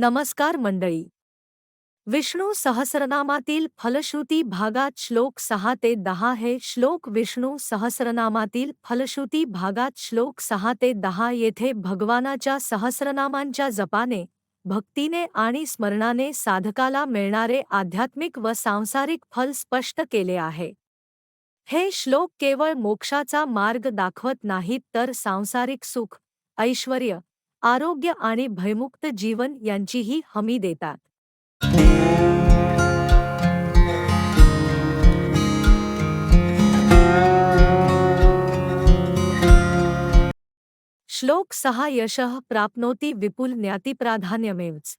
नमस्कार मंडळी. विष्णू सहस्रनामातील फलश्रुती भागात श्लोक सहा ते दहा हे श्लोक विष्णू सहस्रनामातील फलश्रुती भागात श्लोक सहा ते दहा येथे भगवानाच्या सहस्रनामांच्या जपाने भक्तीने आणि स्मरणाने साधकाला मिळणारे आध्यात्मिक व सांसारिक फल स्पष्ट केले आहे. हे श्लोक केवळ मोक्षाचा मार्ग दाखवत नाहीत तर सांसारिक सुख ऐश्वर्य आरोग्य आणि भयमुक्त जीवन यांचीही हमी देतात. श्लोक सहा यशः प्राप्नोती विपुल ज्ञातिप्राधान्यमेवच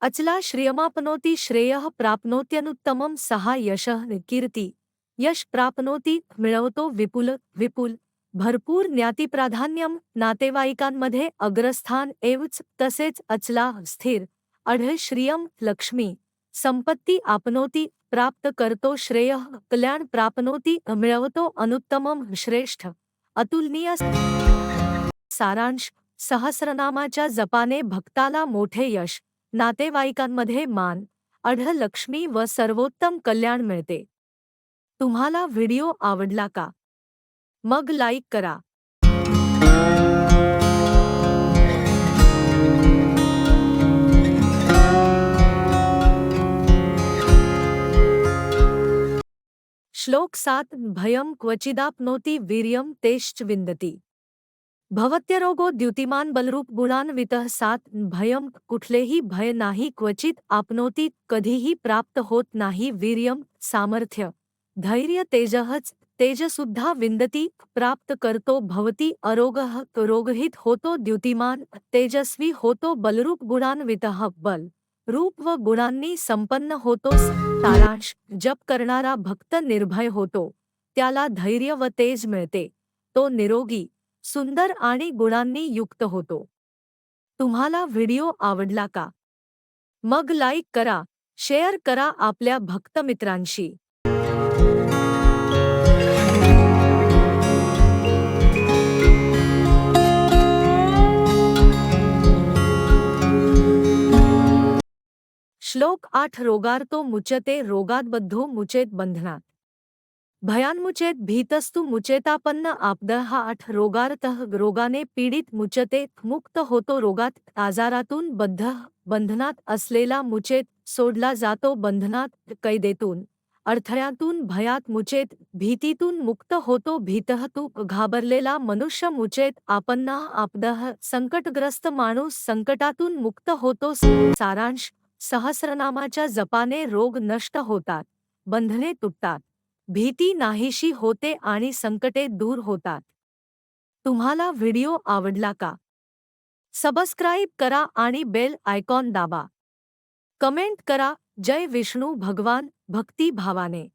अचला श्रियमापनोती श्रेयः प्राप्नोत्यनुत्तमं सहा यशः कीर्ती यश प्राप्नोती मिळवतो विपुल विपुल। भरपूर ज्ञातिप्राधान्यम नातेवाईकांमध्ये अग्रस्थान एवच तसेच अचला स्थिर अढळ श्रियम लक्ष्मी संपत्ती आपनोती प्राप्त करतो श्रेय कल्याण प्राप्नोती मिळवतो अनुत्तमम श्रेष्ठ अतुलनीय सारांश सहस्रनामाच्या जपाने भक्ताला मोठे यश नातेवाईकांमध्ये मान अढ लक्ष्मी व सर्वोत्तम कल्याण मिळते. तुम्हाला व्हिडिओ आवडला का? मग लाईक करा. श्लोक सात, भयं क्वचिदाप्नोति वीर्यं तेश्च विन्दति. भवत्यरोगो द्युतिमान बलरूप गुणान्वितः सात, भयं कुठलेही भय नाही क्वचित आपनोती, कधीही प्राप्त होत नाही वीर्यम सामर्थ्य. धैर्य तेजहच तेजसुद्धा विंदती प्राप्त करतो भवती अरोगः रोगहित होतो द्युतिमान तेजस्वी होतो बलरूप गुणान्वित बल रूप व गुणांनी संपन्न होतो तारांश जप करणारा भक्त निर्भय होतो त्याला धैर्य व तेज मिळते तो निरोगी सुंदर आणि गुणांनी युक्त होतो. तुम्हाला व्हिडिओ आवडला का? मग लाईक करा शेअर करा आपल्या भक्तमित्रांशी श्लोक आठ, रोगार्तो मुचते रोगाद्बद्धो मुचेत बंधनात भयान्मुचेत भीतस्तु मुचेतापन्न आपद हा आठ, रोगार्तः, रोगाने पीडित मुचते मुक्त होतो रोगात, आजारातून बद्ध बंधनात असलेला मुचेत, सोडला जातो बंधनात कैदेतून। अडथळ्यातून भयात मुचेत, भीतीतून मुक्त होतो भीतः तू, घाबरलेला मनुष्य मुचेत, आपन्ना आपदह संकटग्रस्त माणूस, संकटातून मुक्त होतो, सारांश। सहस्रनामाच्या जपाने रोग नष्ट होतात बंधने तुटतात भीती नाहीशी होते आणि संकटे दूर होतात. तुम्हाला व्हिडिओ आवडला का? सबस्क्राईब करा आणि बेल आयकॉन दाबा. कमेंट करा जय विष्णू भगवान भक्ती भावाने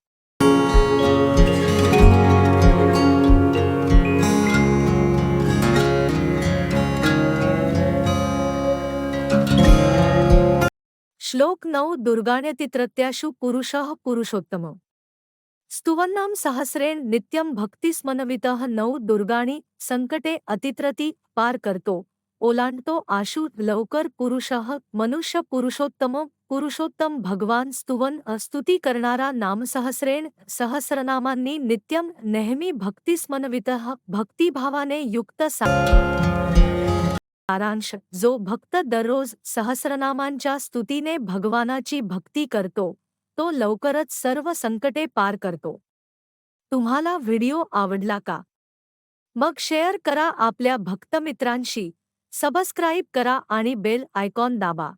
श्लोक नऊ दुर्गाण्यतित्रत्याशु पुरुषः पुरुषोत्तम। स्तुवन्नाम सहस्रेण नित्यं भक्तिस्मनवितः नऊ दुर्गाणी संकटे अतित्रती पार करतो। ओलांडतो आशु लवकर पुरुषः मनुष्य पुरुषोत्तम पुरुषोत्तम भगवान स्तुवन स्तुती करणारा नामसहस्रेण सहस्रनामांनी नित्यम नेहमी भक्तिस्मनवित भक्तिभावाने युक्त सा। सारांश जो भक्त दररोज सहस्रनामांच्या स्तुतीने भगवानाची भक्ती करतो तो लवकरच सर्व संकटे पार करतो. तुम्हाला व्हिडिओ आवडला का? मग शेअर करा आपल्या भक्तमित्रांशी सबस्क्राईब करा आणि बेल आयकॉन दाबा.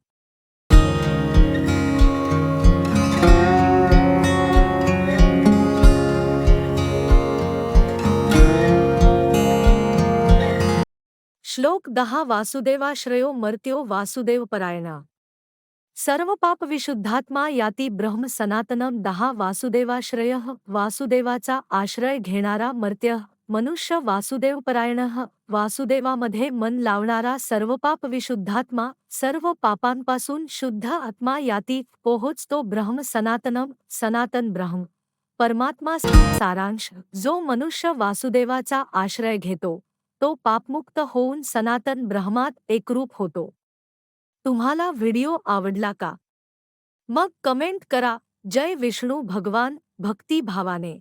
श्लोक दहा वासुदेवाश्रयो मर्त्यो वासुदेवपरायणा। सर्व पाप विशुद्धात्मा याती ब्रह्म सनातनम दहा वासुदेवाश्रय, वासुदेवाचा आश्रय घेणारा मर्त्य, मनुष्य वासुदेवपरायण, वासुदेवामध्ये मन लावणारा सर्व पाप विशुद्धात्मा सर्व पापांपासून शुद्ध आत्मा याती पोहोचतो ब्रह्म सनातनम सनातन ब्रह्म। परमात्मा सारांश, जो मनुष्य वासुदेवाचा आश्रय घेतो। तो पापमुक्त होऊन सनातन ब्रह्मात एकरूप होतो. तुम्हाला व्हिडिओ आवडला का? मग कमेंट करा, जय विष्णू भगवान, भक्ती भावाने.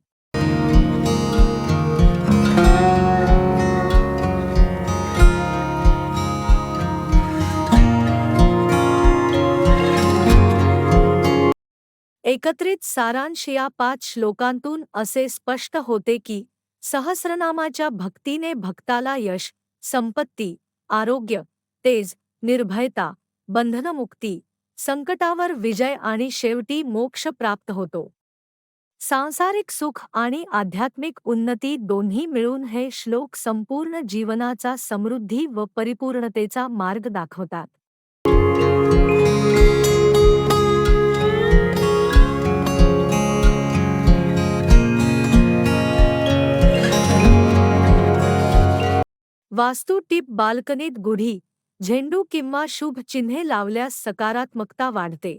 एकत्रित सारांश या पाच श्लोकांतून असे स्पष्ट होते की सहस्रनामाच्या भक्तीने भक्ताला यश संपत्ती आरोग्य तेज निर्भयता बंधनमुक्ती संकटावर विजय आणि शेवटी मोक्ष प्राप्त होतो. सांसारिक सुख आणि आध्यात्मिक उन्नती दोन्ही मिळून हे श्लोक संपूर्ण जीवनाचा समृद्धी व परिपूर्णतेचा मार्ग दाखवतात. वास्तू टिप बाल्कनीत गुढी झेंडू किंवा शुभ चिन्हे लावल्यास सकारात्मकता वाढते.